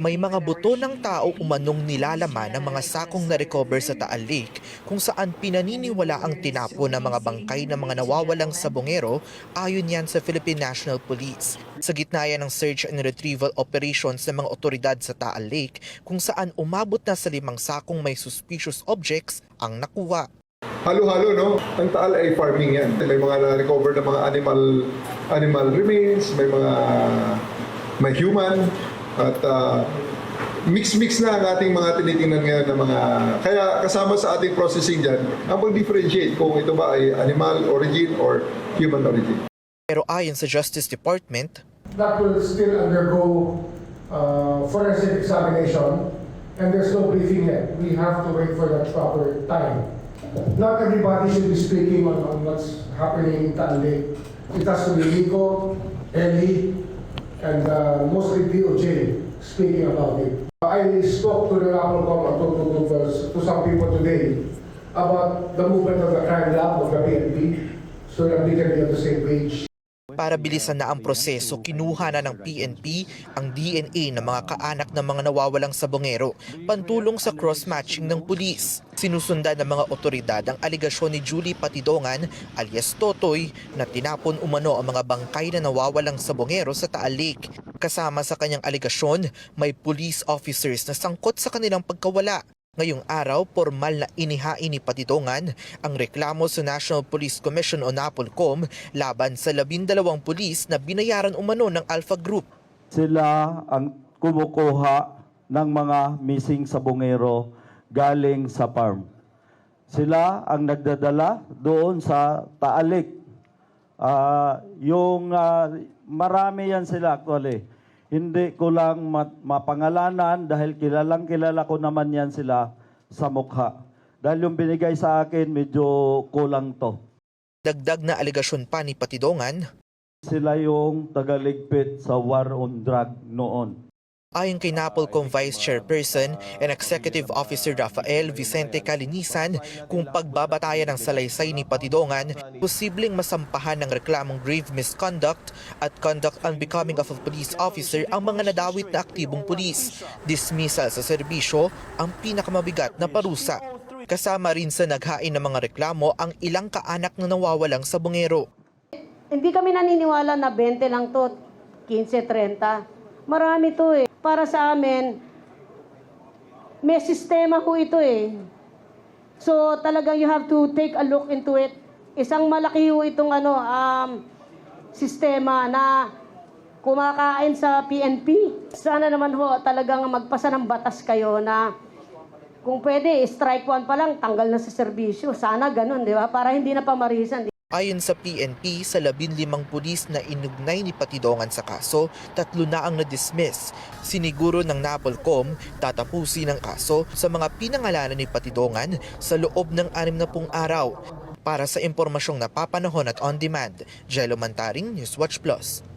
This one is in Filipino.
may mga buto ng tao umanong nilalaman ng mga sakong na-recover sa Taal Lake kung saan pinaniniwala ang tinapo ng mga bangkay ng mga nawawalang sabongero ayon yan sa Philippine National Police. Sa gitna yan ng search and retrieval operations ng mga otoridad sa Taal Lake kung saan umabot na sa limang sakong may suspicious objects ang nakuha. Halo-halo, no? Ang Taal ay farming yan. May mga na-recover na mga animal animal remains, may mga may human, at ah, mix-mix na ang ating mga tinitingnan ngayon ng mga... Kaya kasama sa ating processing dyan, ang pag-differentiate kung ito ba ay animal origin or human origin. Pero ayon sa Justice Department, that will still undergo uh, forensic examination, and there's no briefing yet. We have to wait for that proper time. Not everybody should be speaking on, on what's happening in Taal Lake. It has to be Nico, Ellie, and uh, mostly DOJ speaking about it. I spoke to the Napolcom and to, to, to, to some people today about the movement of the crime lab of the PNP, so that we can be on the same page. Para bilisan na ang proseso, kinuha na ng PNP ang DNA ng mga kaanak ng mga nawawalang sabongero, pantulong sa cross-matching ng pulis. Sinusundan ng mga otoridad ang aligasyon ni Julie Patidongan alias Totoy na tinapon umano ang mga bangkay na nawawalang sabongero sa Taal Lake. Kasama sa kanyang aligasyon, may police officers na sangkot sa kanilang pagkawala. Ngayong araw, formal na inihain ni Patidongan ang reklamo sa National Police Commission o NAPOLCOM laban sa labindalawang pulis na binayaran umano ng Alpha Group. sila ang kumukuha ng mga missing sabongero galing sa farm. Sila ang nagdadala doon sa Taalik. Ah, yung ah, marami yan sila actually. Hindi ko lang ma- mapangalanan dahil kilalang kilala ko naman yan sila sa mukha. Dahil yung binigay sa akin medyo kulang to. Dagdag na aligasyon pa ni Patidongan, Sila yung tagaligpit sa war on drug noon. Ayon kay NAPOLCOM Vice Chairperson and Executive Officer Rafael Vicente Calinisan, kung pagbabatayan ng salaysay ni Patidongan, posibleng masampahan ng reklamong grave misconduct at conduct unbecoming of a police officer ang mga nadawit na aktibong pulis. Dismissal sa serbisyo ang pinakamabigat na parusa. Kasama rin sa naghain ng mga reklamo ang ilang kaanak na nawawalang sabongero. Hindi kami naniniwala na 20 lang to, 15, 30. Marami to eh. Para sa amin, may sistema ho ito eh. So talagang you have to take a look into it. Isang malaki ho itong ano, um, sistema na kumakain sa PNP. Sana naman ho talagang magpasa ng batas kayo na kung pwede, strike one pa lang, tanggal na sa serbisyo. Sana ganun, di ba? Para hindi na pamarisan. Ayon sa PNP, sa 15 pulis na inugnay ni Patidongan sa kaso, tatlo na ang na-dismiss. Siniguro ng NAPOLCOM tatapusin ang kaso sa mga pinangalanan ni Patidongan sa loob ng 60 araw. Para sa impormasyong napapanahon at on-demand, Jello Mantaring, Newswatch Plus.